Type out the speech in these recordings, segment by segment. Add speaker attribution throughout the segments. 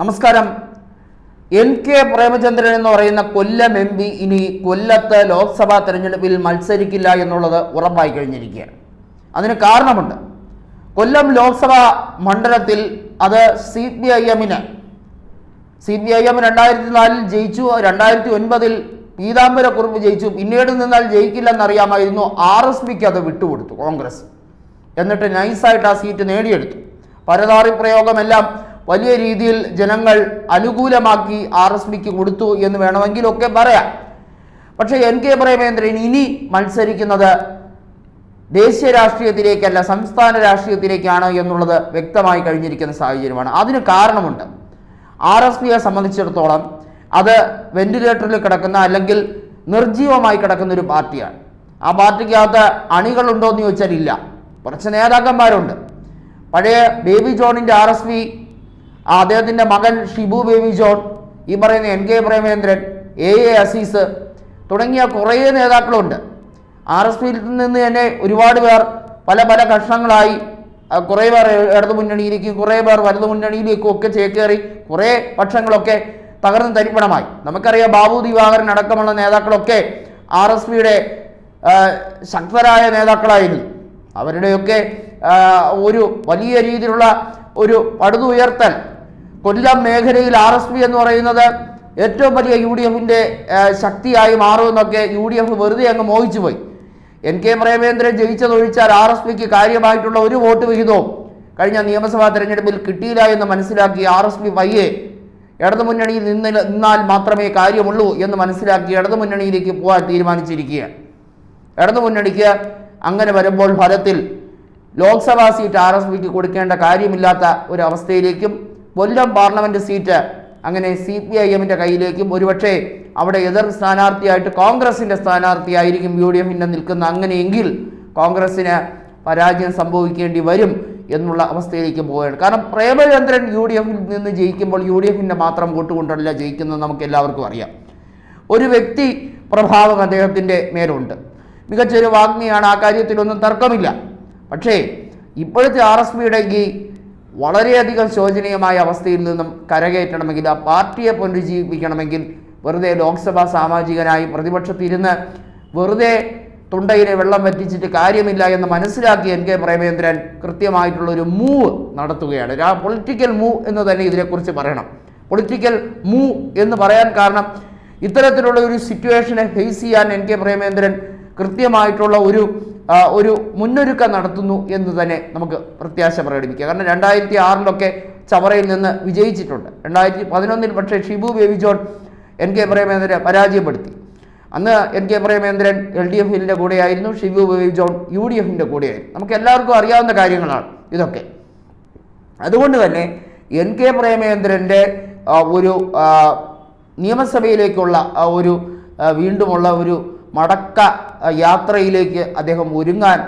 Speaker 1: നമസ്കാരം. N K Premachandran എന്ന് പറയുന്ന കൊല്ലം എം പി ഇനി കൊല്ലത്ത് ലോക്സഭാ തെരഞ്ഞെടുപ്പിൽ മത്സരിക്കില്ല എന്നുള്ളത് ഉറപ്പായി കഴിഞ്ഞിരിക്കുകയാണ് അതിന് കാരണമുണ്ട്. കൊല്ലം ലോക്സഭാ മണ്ഡലത്തിൽ അത് സി പി ഐ എമ്മിന് സി പി ഐ എം രണ്ടായിരത്തി നാലിൽ ജയിച്ചു രണ്ടായിരത്തി ഒൻപതിൽ പീതാംബരക്കുറുപ്പ് ജയിച്ചു പിന്നീട് നിന്നാൽ ജയിക്കില്ലെന്നറിയാമായിരുന്നു ആർ എസ് പിക്ക് അത് വിട്ടുകൊടുത്തു കോൺഗ്രസ്. എന്നിട്ട് നൈസായിട്ട് ആ സീറ്റ് നേടിയെടുത്തു. പരതാറി പ്രയോഗമെല്ലാം വലിയ രീതിയിൽ ജനങ്ങൾ അനുകൂലമാക്കി ആർ എസ് പിക്ക് കൊടുത്തു എന്ന് വേണമെങ്കിലൊക്കെ പറയാം. പക്ഷേ എൻ കെ പ്രേമേന്ദ്രൻ ഇനി മത്സരിക്കുന്നത് ദേശീയ രാഷ്ട്രീയത്തിലേക്കല്ല സംസ്ഥാന രാഷ്ട്രീയത്തിലേക്കാണ് എന്നുള്ളത് വ്യക്തമായി കഴിഞ്ഞിരിക്കുന്ന സാഹചര്യമാണ്. അതിന് കാരണമുണ്ട്. ആർ എസ് പിയെ സംബന്ധിച്ചിടത്തോളം അത് വെന്റിലേറ്ററിൽ കിടക്കുന്ന അല്ലെങ്കിൽ നിർജീവമായി കിടക്കുന്ന ഒരു പാർട്ടിയാണ്. ആ പാർട്ടിക്കകത്ത് അണികളുണ്ടോ എന്ന് ചോദിച്ചാൽ ഇല്ല. കുറച്ച് നേതാക്കന്മാരുണ്ട്. പഴയ ബേബി ജോണിന്റെ ആർ എസ് പി അദ്ദേഹത്തിന്റെ മകൻ ഷിബു ബേബി ജോൺ ഈ പറയുന്ന N K Premachandran A A Azeez തുടങ്ങിയ കുറേ നേതാക്കളുണ്ട്. ആർ എസ് പിയിൽ നിന്ന് തന്നെ ഒരുപാട് പേർ പല പല കഷ്ണങ്ങളായി കുറേ പേർ ഇടതു മുന്നണിയിലേക്കും കുറേ പേർ വലതു മുന്നണിയിലേക്കും ഒക്കെ ചേക്കേറി കുറേ പക്ഷങ്ങളൊക്കെ തകർന്ന് തരിപ്പണമായി. നമുക്കറിയാം ബാബു ദിവാകരൻ അടക്കമുള്ള നേതാക്കളൊക്കെ ആർ എസ് പിയുടെ ശക്തരായ നേതാക്കളായിരുന്നു. അവരുടെയൊക്കെ ഒരു വലിയ രീതിയിലുള്ള ഒരു പടുതുയർത്തൽ കൊല്ലം മേഖലയിൽ ആർ എസ് പി എന്ന് പറയുന്നത് ഏറ്റവും വലിയ യു ഡി എഫിന്റെ ശക്തിയായി മാറുമെന്നൊക്കെ യു ഡി എഫ് വെറുതെ അങ്ങ് മോഹിച്ചു പോയി. എൻ കെ പ്രേമേന്ദ്രൻ ജയിച്ചതൊഴിച്ചാൽ ആർ എസ് പിക്ക് കാര്യമായിട്ടുള്ള ഒരു വോട്ട് വിഹിതവും കഴിഞ്ഞ നിയമസഭാ തെരഞ്ഞെടുപ്പിൽ കിട്ടിയില്ല എന്ന് മനസ്സിലാക്കി ആർ എസ് പി പയ്യെ ഇടതുമുന്നണിയിൽ നിന്ന് നിന്നാൽ മാത്രമേ കാര്യമുള്ളൂ എന്ന് മനസ്സിലാക്കി ഇടതു മുന്നണിയിലേക്ക് പോകാൻ തീരുമാനിച്ചിരിക്കുകയാണ്. ഇടതുമുന്നണിക്ക് അങ്ങനെ വരുമ്പോൾ ഫലത്തിൽ ലോക്സഭാ സീറ്റ് ആർ എസ് പിക്ക് കൊടുക്കേണ്ട കാര്യമില്ലാത്ത ഒരു അവസ്ഥയിലേക്കും കൊല്ലം പാർലമെന്റ് സീറ്റ്. അങ്ങനെ സി പി ഐ എമ്മിന്റെ കയ്യിലേക്കും ഒരുപക്ഷെ അവിടെ എതിർ സ്ഥാനാർത്ഥിയായിട്ട് കോൺഗ്രസിന്റെ സ്ഥാനാർത്ഥിയായിരിക്കും യു ഡി എഫിന്റെ നിൽക്കുന്ന അങ്ങനെയെങ്കിൽ കോൺഗ്രസ്സിന് പരാജയം സംഭവിക്കേണ്ടി വരും എന്നുള്ള അവസ്ഥയിലേക്ക് പോവുകയാണ്. കാരണം പ്രേമചന്ദ്രൻ യു ഡി എഫിൽ നിന്ന് ജയിക്കുമ്പോൾ യു ഡി എഫിന്റെ മാത്രം വോട്ട് കൊണ്ടല്ല ജയിക്കുന്നത് നമുക്ക് എല്ലാവർക്കും അറിയാം. ഒരു വ്യക്തി പ്രഭാവം അദ്ദേഹത്തിന്റെ മേലുണ്ട്. മികച്ചൊരു വാഗ്മിയാണ് ആ കാര്യത്തിലൊന്നും തർക്കമില്ല. പക്ഷേ ഇപ്പോഴത്തെ ആർ എസ് പിയുടെ ഈ വളരെയധികം ശോചനീയമായ അവസ്ഥയിൽ നിന്നും കരകയറ്റണമെങ്കിൽ ആ പാർട്ടിയെ പുനരുജ്ജീവിപ്പിക്കണമെങ്കിൽ വെറുതെ ലോക്സഭാ സാമാജികനായി പ്രതിപക്ഷത്തിരുന്ന് വെറുതെ തുണ്ടയിൽ വെള്ളം വറ്റിച്ചിട്ട് കാര്യമില്ല എന്ന് മനസ്സിലാക്കി എൻ കെ പ്രേമേന്ദ്രൻ കൃത്യമായിട്ടുള്ള ഒരു മൂവ് നടത്തുകയാണ്. ആ പൊളിറ്റിക്കൽ മൂവ് എന്ന് തന്നെ ഇതിനെക്കുറിച്ച് പറയണം. പൊളിറ്റിക്കൽ മൂവ് എന്ന് പറയാൻ കാരണം ഇത്തരത്തിലുള്ള ഒരു സിറ്റുവേഷനെ ഫേസ് ചെയ്യാൻ എൻ കെ പ്രേമേന്ദ്രൻ കൃത്യമായിട്ടുള്ള ഒരു ഒരു മുന്നൊരുക്കം നടത്തുന്നു എന്ന് തന്നെ നമുക്ക് പ്രത്യാശ പ്രകടിപ്പിക്കാം. കാരണം രണ്ടായിരത്തി ആറിലൊക്കെ ചവറയിൽ നിന്ന് വിജയിച്ചിട്ടുണ്ട്. രണ്ടായിരത്തി പതിനൊന്നിൽ പക്ഷേ ഷിബു ബേബി ജോൺ എൻ കെ പ്രേമേന്ദ്രനെ പരാജയപ്പെടുത്തി. അന്ന് N K Premachandran L D എഫിന്റെ കൂടെയായിരുന്നു ഷിബു ബേബി ജോൺ യു ഡി എഫിന്റെ കൂടെയായിരുന്നു. നമുക്ക് എല്ലാവർക്കും അറിയാവുന്ന കാര്യങ്ങളാണ് ഇതൊക്കെ. അതുകൊണ്ട് തന്നെ എൻ കെ പ്രേമേന്ദ്രന്റെ ഒരു നിയമസഭയിലേക്കുള്ള ഒരു വീണ്ടുമുള്ള ഒരു മടക്ക യാത്രയിലേക്ക് അദ്ദേഹം ഒരുങ്ങാൻ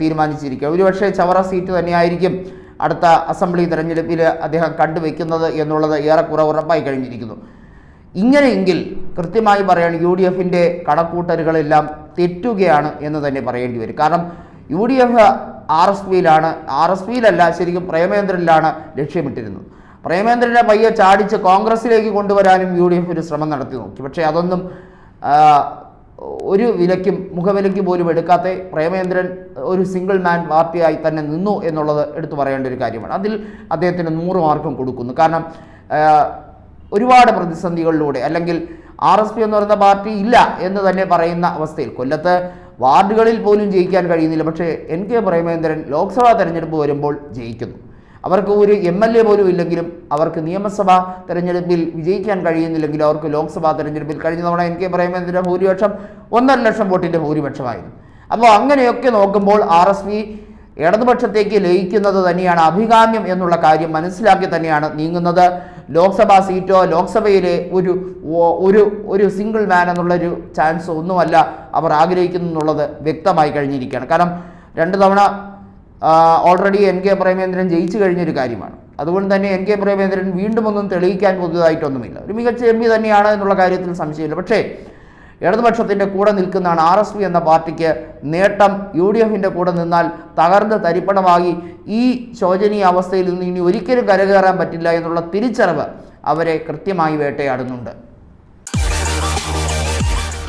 Speaker 1: തീരുമാനിച്ചിരിക്കുക. ഒരുപക്ഷെ ചവറ സീറ്റ് തന്നെയായിരിക്കും അടുത്ത അസംബ്ലി തെരഞ്ഞെടുപ്പിൽ അദ്ദേഹം കണ്ടുവെക്കുന്നത് എന്നുള്ളത് ഏറെക്കുറെ ഉറപ്പായി കഴിഞ്ഞിരിക്കുന്നു. ഇങ്ങനെയെങ്കിൽ കൃത്യമായി പറയാൻ യു ഡി എഫിന്റെ കണക്കൂട്ടലുകളെല്ലാം തെറ്റുകയാണ് എന്ന് തന്നെ പറയേണ്ടി വരും. കാരണം U D F R S പിയിലാണ് R S പിയിലല്ല ശരിക്കും പ്രേമേന്ദ്രനിലാണ് ലക്ഷ്യമിട്ടിരുന്നത്. പ്രേമേന്ദ്രനെ പയ്യെ ചാടിച്ച് കോൺഗ്രസിലേക്ക് കൊണ്ടുവരാനും യു ഡി എഫ് ഒരു ശ്രമം നടത്തി നോക്കി. പക്ഷേ അതൊന്നും ഒരു വിലയ്ക്കും മുഖവിലയ്ക്ക് പോലും എടുക്കാത്ത പ്രേമേന്ദ്രൻ ഒരു സിംഗിൾ മാൻ പാർട്ടിയായി തന്നെ നിന്നു എന്നുള്ളത് എടുത്തു പറയേണ്ട ഒരു കാര്യമാണ്. അതിൽ അദ്ദേഹത്തിന് നൂറ് മാർക്കും കൊടുക്കുന്നു. കാരണം ഒരുപാട് പ്രതിസന്ധികളിലൂടെ അല്ലെങ്കിൽ ആർ എസ് പി എന്ന് പറയുന്ന പാർട്ടി ഇല്ല എന്ന് തന്നെ പറയുന്ന അവസ്ഥയിൽ കൊല്ലത്ത് വാർഡുകളിൽ പോലും ജയിക്കാൻ കഴിയുന്നില്ല. പക്ഷേ എൻ കെ പ്രേമേന്ദ്രൻ ലോക്സഭാ തെരഞ്ഞെടുപ്പ് വരുമ്പോൾ ജയിക്കുന്നു. അവർക്ക് ഒരു എം എൽ എ പോലും ഇല്ലെങ്കിലും അവർക്ക് നിയമസഭാ തെരഞ്ഞെടുപ്പിൽ വിജയിക്കാൻ കഴിയുന്നില്ലെങ്കിലും അവർക്ക് ലോക്സഭാ തെരഞ്ഞെടുപ്പിൽ കഴിഞ്ഞ തവണ എൻ കെ പ്രേമേന്ദ്രന്റെ ഭൂരിപക്ഷം ഒന്നര ലക്ഷം വോട്ടിന്റെ ഭൂരിപക്ഷമായിരുന്നു. അപ്പോൾ അങ്ങനെയൊക്കെ നോക്കുമ്പോൾ ആർ എസ് പി ഇടതുപക്ഷത്തേക്ക് ലയിക്കുന്നത് തന്നെയാണ് അഭികാമ്യം എന്നുള്ള കാര്യം മനസ്സിലാക്കി തന്നെയാണ് നീങ്ങുന്നത്. ലോക്സഭാ സീറ്റോ ലോക്സഭയിലെ ഒരു ഒരു ഒരു സിംഗിൾ മാൻ എന്നുള്ളൊരു ചാൻസ് ഒന്നുമല്ല അവർ ആഗ്രഹിക്കുന്നു എന്നുള്ളത് വ്യക്തമായി കഴിഞ്ഞിരിക്കുകയാണ്. കാരണം രണ്ട് തവണ ഓൾറെഡി എൻ കെ പ്രേമേന്ദ്രൻ ജയിച്ചു കഴിഞ്ഞൊരു കാര്യമാണ്. അതുകൊണ്ട് തന്നെ എൻ കെ പ്രേമേന്ദ്രൻ വീണ്ടും ഒന്നും തെളിയിക്കാൻ പുതുതായിട്ടൊന്നുമില്ല. ഒരു മികച്ച എം പി തന്നെയാണ് എന്നുള്ള കാര്യത്തിൽ സംശയമില്ല. പക്ഷേ ഇടതുപക്ഷത്തിന്റെ കൂടെ നിൽക്കുന്നതാണ് ആർ എസ് പി എന്ന പാർട്ടിക്ക് നേട്ടം. യു ഡി എഫിന്റെ കൂടെ നിന്നാൽ തകർന്ന് തരിപ്പണമാകി ഈ ശോചനീയ അവസ്ഥയിൽ നിന്ന് ഇനി ഒരിക്കലും കരകയറാൻ പറ്റില്ല എന്നുള്ള തിരിച്ചറിവ് അവരെ കൃത്യമായി വേട്ടയാടുന്നുണ്ട്.